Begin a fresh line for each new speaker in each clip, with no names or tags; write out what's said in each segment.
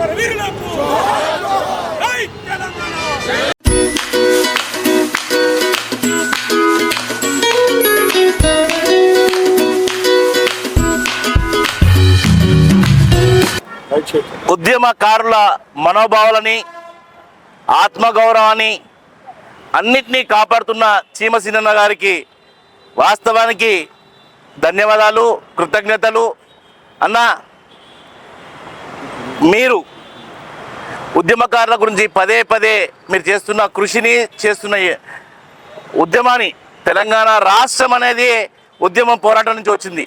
మన వీరులకు. తెలంగాణ.
ఉద్యమకారుల మనోభావాలని ఆత్మగౌరవాన్ని అన్నిటినీ కాపాడుతున్న చీమసీనన్న గారికి వాస్తవానికి ధన్యవాదాలు కృతజ్ఞతలు. అన్న మీరు ఉద్యమకారుల గురించి పదే పదే మీరు చేస్తున్న కృషిని చేస్తున్న ఉద్యమాన్ని తెలంగాణ రాష్ట్రం అనేది ఉద్యమం పోరాటం నుంచి వచ్చింది.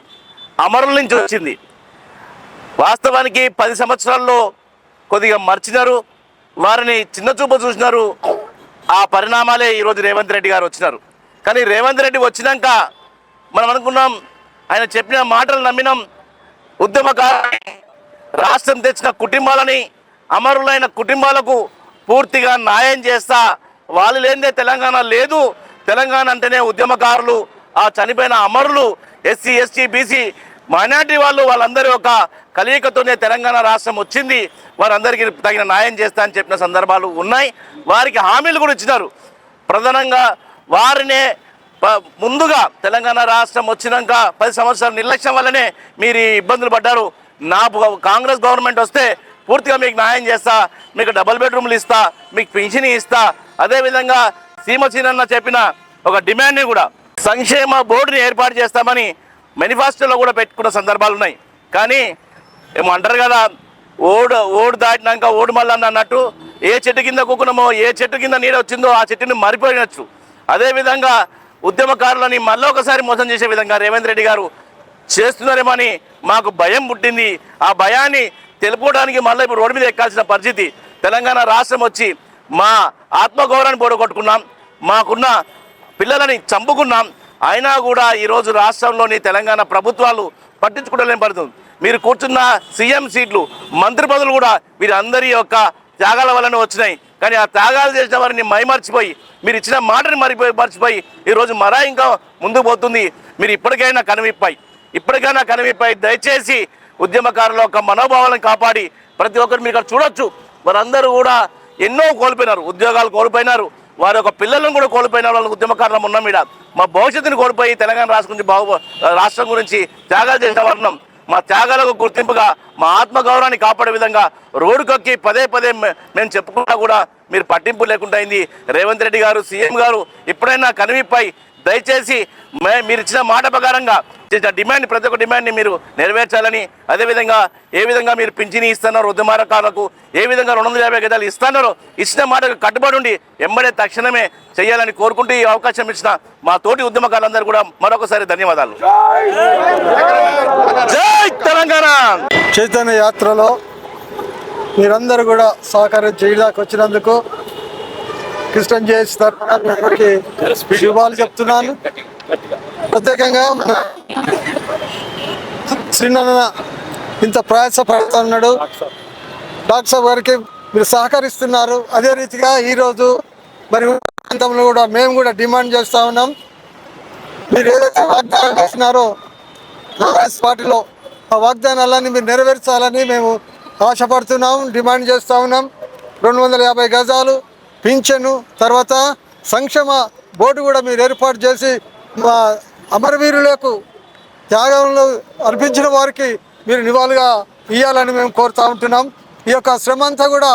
అమరుల నుంచి వచ్చింది. వాస్తవానికి పది సంవత్సరాల్లో కొద్దిగా మర్చినారు. వారిని చిన్న చూపు చూసినారు. ఆ పరిణామాలే ఈరోజు రేవంత్ రెడ్డి గారు వచ్చినారు. కానీ రేవంత్ రెడ్డి వచ్చినాక మనం అనుకున్నాం ఆయన చెప్పిన మాటలు నమ్మినాం. ఉద్యమకారు రాష్ట్రం తెచ్చిన కుటుంబాలని అమరులైన కుటుంబాలకు పూర్తిగా న్యాయం చేస్తా. వాళ్ళు లేనిదే తెలంగాణ లేదు. తెలంగాణ అంటేనే ఉద్యమకారులు ఆ చనిపోయిన అమరులు ఎస్సీ ఎస్టీ బీసీ మైనార్టీ వాళ్ళు వాళ్ళందరూ ఒక కలయికతోనే తెలంగాణ రాష్ట్రం వచ్చింది. వారందరికీ తగిన న్యాయం చేస్తా అని చెప్పిన సందర్భాలు ఉన్నాయి. వారికి హామీలు కూడా ఇచ్చినారు. ప్రధానంగా వారినే ముందుగా తెలంగాణ రాష్ట్రం వచ్చినాక పది సంవత్సరాల నిర్లక్ష్యం వల్లనే మీరు ఇబ్బందులు పడ్డారు. నా కాంగ్రెస్ గవర్నమెంట్ వస్తే పూర్తిగా మీకు న్యాయం చేస్తా మీకు డబుల్ బెడ్రూమ్లు ఇస్తా మీకు పింఛన్ ఇస్తా. అదేవిధంగా సీమసీనన్న చెప్పిన ఒక డిమాండ్ని కూడా సంక్షేమ బోర్డుని ఏర్పాటు చేస్తామని మేనిఫెస్టోలో కూడా పెట్టుకున్న సందర్భాలు ఉన్నాయి. కానీ ఏమో అంటారు కదా ఓడు ఓడు దాటినాక ఓడు మళ్ళీ అన్నట్టు ఏ చెట్టు కింద కూకున్నామో ఏ చెట్టు కింద నీడ వచ్చిందో ఆ చెట్టుని మరిపోయినచ్చు. అదేవిధంగా ఉద్యమకారులని మళ్ళీ ఒకసారి మోసం చేసే విధంగా రేవంత్ రెడ్డి గారు చేస్తున్నారేమని మాకు భయం పుట్టింది. ఆ భయాన్ని తెలుపుకోవడానికి మళ్ళీ ఇప్పుడు రోడ్డు మీద ఎక్కాల్సిన పరిస్థితి. తెలంగాణ రాష్ట్రం వచ్చి మా ఆత్మగౌరవాన్ని పోడగొట్టుకున్నాం మాకున్న పిల్లలని చంపుకున్నాం. అయినా కూడా ఈరోజు రాష్ట్రంలోని తెలంగాణ ప్రభుత్వాలు పట్టించుకోవడం పడుతుంది మీరు కూర్చున్న సీఎం సీట్లు మంత్రి పదవులు కూడా వీరందరి యొక్క త్యాగాల వలన వచ్చినాయి. కానీ ఆ త్యాగాలు చేసిన వారిని మైమర్చిపోయి మీరు ఇచ్చిన మాటని మరిపోయి మర్చిపోయి ఈరోజు మరా ఇంకా ముందుకు పోతుంది. మీరు ఇప్పటికైనా కనువిప్పాయి. ఇప్పటికైనా కనువిప్పాయి దయచేసి ఉద్యమకారుల యొక్క మనోభావాలను కాపాడి ప్రతి ఒక్కరు మీరు ఇక్కడ చూడొచ్చు. వారందరూ కూడా ఎన్నో కోల్పోయినారు. ఉద్యోగాలు కోల్పోయినారు. వారి యొక్క పిల్లలను కూడా కోల్పోయిన వాళ్ళకి ఉద్యమకారులం ఉన్నాం ఇక్కడ మా భవిష్యత్తుని కోల్పోయి తెలంగాణ రాష్ట్రం గురించి బాగు రాష్ట్రం గురించి త్యాగాలు చేసిన వర్ణం మా త్యాగాలకు గుర్తింపుగా మా ఆత్మగౌరవాన్ని కాపాడే విధంగా రోడ్డుకొక్కి పదే పదే మేము చెప్పుకున్నా కూడా మీరు పట్టింపు లేకుండా అయింది. రేవంత్ రెడ్డి గారు సీఎం గారు ఇప్పుడైనా కనివిపై దయచేసి మే- మీరు ఇచ్చిన మాట ప్రకారంగా చేసిన డిమాండ్ ప్రతి ఒక్క డిమాండ్ని మీరు నెరవేర్చాలని అదేవిధంగా ఏ విధంగా మీరు పింఛని ఇస్తున్నారు ఉద్యమకారులకు ఏ విధంగా రెండు వందల యాభై గదాలు ఇస్తున్నారో ఇచ్చిన మాటకు కట్టుబడి ఉండి ఎంబడే తక్షణమే చేయాలని కోరుకుంటూ ఈ అవకాశం ఇచ్చిన మా తోటి ఉద్యమకారులందరూ కూడా మరొకసారి ధన్యవాదాలు. జై తెలంగాణ!
చైతన్య యాత్రలో మీరందరూ కూడా సహకారం చేయడానికి వచ్చినందుకు కృష్ణ జేసి తరఫున అందరికీ శుభాలు చెప్తున్నాను. ప్రత్యేకంగా మన ఇంత ప్రయాస పడుతున్నాడు. డాక్టర్ సాబ్ గారికి మీరు సహకరిస్తున్నారు. అదే రీతిగా ఈరోజు మరి ప్రాంతంలో కూడా మేము కూడా డిమాండ్ చేస్తా ఉన్నాం. మీరు ఏదైతే వాగ్దానం చేస్తున్నారో కాంగ్రెస్ పార్టీలో ఆ వాగ్దానాలన్నీ మీరు నెరవేర్చాలని మేము ఆశపడుతున్నాం డిమాండ్ చేస్తూ ఉన్నాం. రెండు వందల యాభై గజాలు పింఛను తర్వాత సంక్షేమ బోర్డు కూడా మీరు ఏర్పాటు చేసి మా అమరవీరులకు త్యాగంలో అర్పించిన వారికి మీరు నివాళిగా ఇవ్వాలని మేము కోరుతూ ఉంటున్నాం. ఈ యొక్క శ్రమంతా కూడా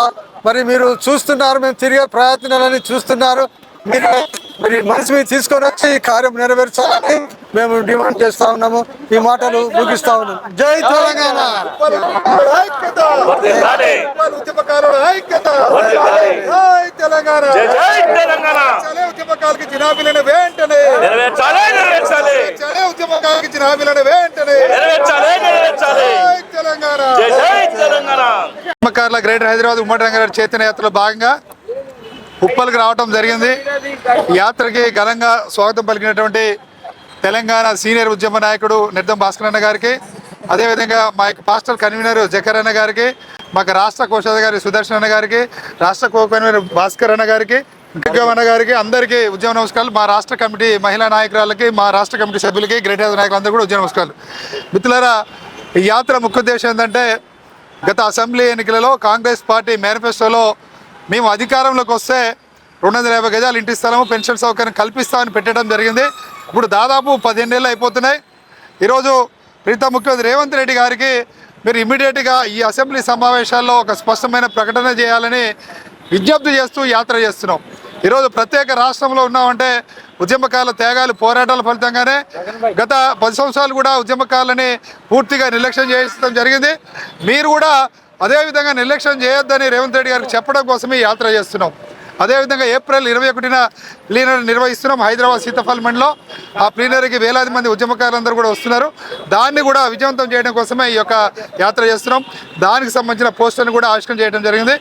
మరి మీరు చూస్తున్నారు మేము తిరిగే ప్రయత్నాలని చూస్తున్నారు. మీరు మరి మనసు మీద తీసుకొని వచ్చి ఈ కార్యం నెరవేర్చాలని మేము డిమాండ్ చేస్తా ఉన్నాము. ఈ మాటలు ముగిస్తా ఉన్నాం. జై తెలంగాణ.
ఉద్యమకాలకి వెంటనే ఉద్యమకాలకి వెంటనే
నెరవేర్చాలి నెరవేర్చాలి.
జై తెలంగాణ
జై జై తెలంగాణ.
ఉద్యమకారుల గ్రేటర్ హైదరాబాద్ ఉమ్మడి రంగారెడ్డి చైతన్య యాత్రలో భాగంగా ఉప్పల్కి రావడం జరిగింది. యాత్రకి ఘనంగా స్వాగతం పలికినటువంటి తెలంగాణ సీనియర్ ఉద్యమ నాయకుడు నిర్దం భాస్కర్ అన్న గారికి అదేవిధంగా మా యొక్క పాస్టర్ కన్వీనర్ జకర్ అన్న గారికి మాకు రాష్ట్ర కోశాధికారి సుదర్శన్ అన్న గారికి రాష్ట్ర కో కన్వీనర్ భాస్కర్ అన్న గారికి గగ్గవన్న గారికి అందరికీ ఉద్యమ నమస్కారాలు. మా రాష్ట్ర కమిటీ మహిళా నాయకురాలకి మా రాష్ట్ర కమిటీ సభ్యులకి గ్రేట్ హెల్త్ నాయకులందరూ కూడా ఉద్యమ నమస్కారాలు. మిత్రులారా ఈ యాత్ర ముఖ్య ఉద్దేశం ఏంటంటే గత అసెంబ్లీ ఎన్నికలలో కాంగ్రెస్ పార్టీ మేనిఫెస్టోలో మేము అధికారంలోకి వస్తే రెండు వందల యాభై గజాలు ఇంటి స్థలము పెన్షన్ సౌకర్యం కల్పిస్తామని పెట్టడం జరిగింది. ఇప్పుడు దాదాపు పదిహేను నెలలు అయిపోతున్నాయి. ఈరోజు ప్రీతం ముఖ్యమంత్రి రేవంత్ రెడ్డి గారికి మీరు ఇమీడియట్గా ఈ అసెంబ్లీ సమావేశాల్లో ఒక స్పష్టమైన ప్రకటన చేయాలని విజ్ఞప్తి చేస్తూ యాత్ర చేస్తున్నాం. ఈరోజు ప్రత్యేక రాష్ట్రంలో ఉన్నామంటే ఉద్యమకాల త్యాగాలు పోరాటాల ఫలితంగానే గత పది సంవత్సరాలు కూడా ఉద్యమకాలని పూర్తిగా నిర్లక్ష్యం చేయడం జరిగింది. మీరు కూడా అదేవిధంగా నిర్లక్ష్యం చేయొద్దని రేవంత్ రెడ్డి గారికి చెప్పడం కోసమే యాత్ర చేస్తున్నాం. అదేవిధంగా ఏప్రిల్ ఇరవై ఒకటిన ప్లీనరీ నిర్వహిస్తున్నాం హైదరాబాద్ సీతాఫల్ మండలో. ఆ ప్లీనరీకి వేలాది మంది ఉద్యమకారులందరూ కూడా వస్తున్నారు. దాన్ని కూడా విజయవంతం చేయడం కోసమే ఈ యొక్క యాత్ర చేస్తున్నాం. దానికి సంబంధించిన పోస్టర్ని కూడా ఆవిష్కరణ చేయడం జరిగింది.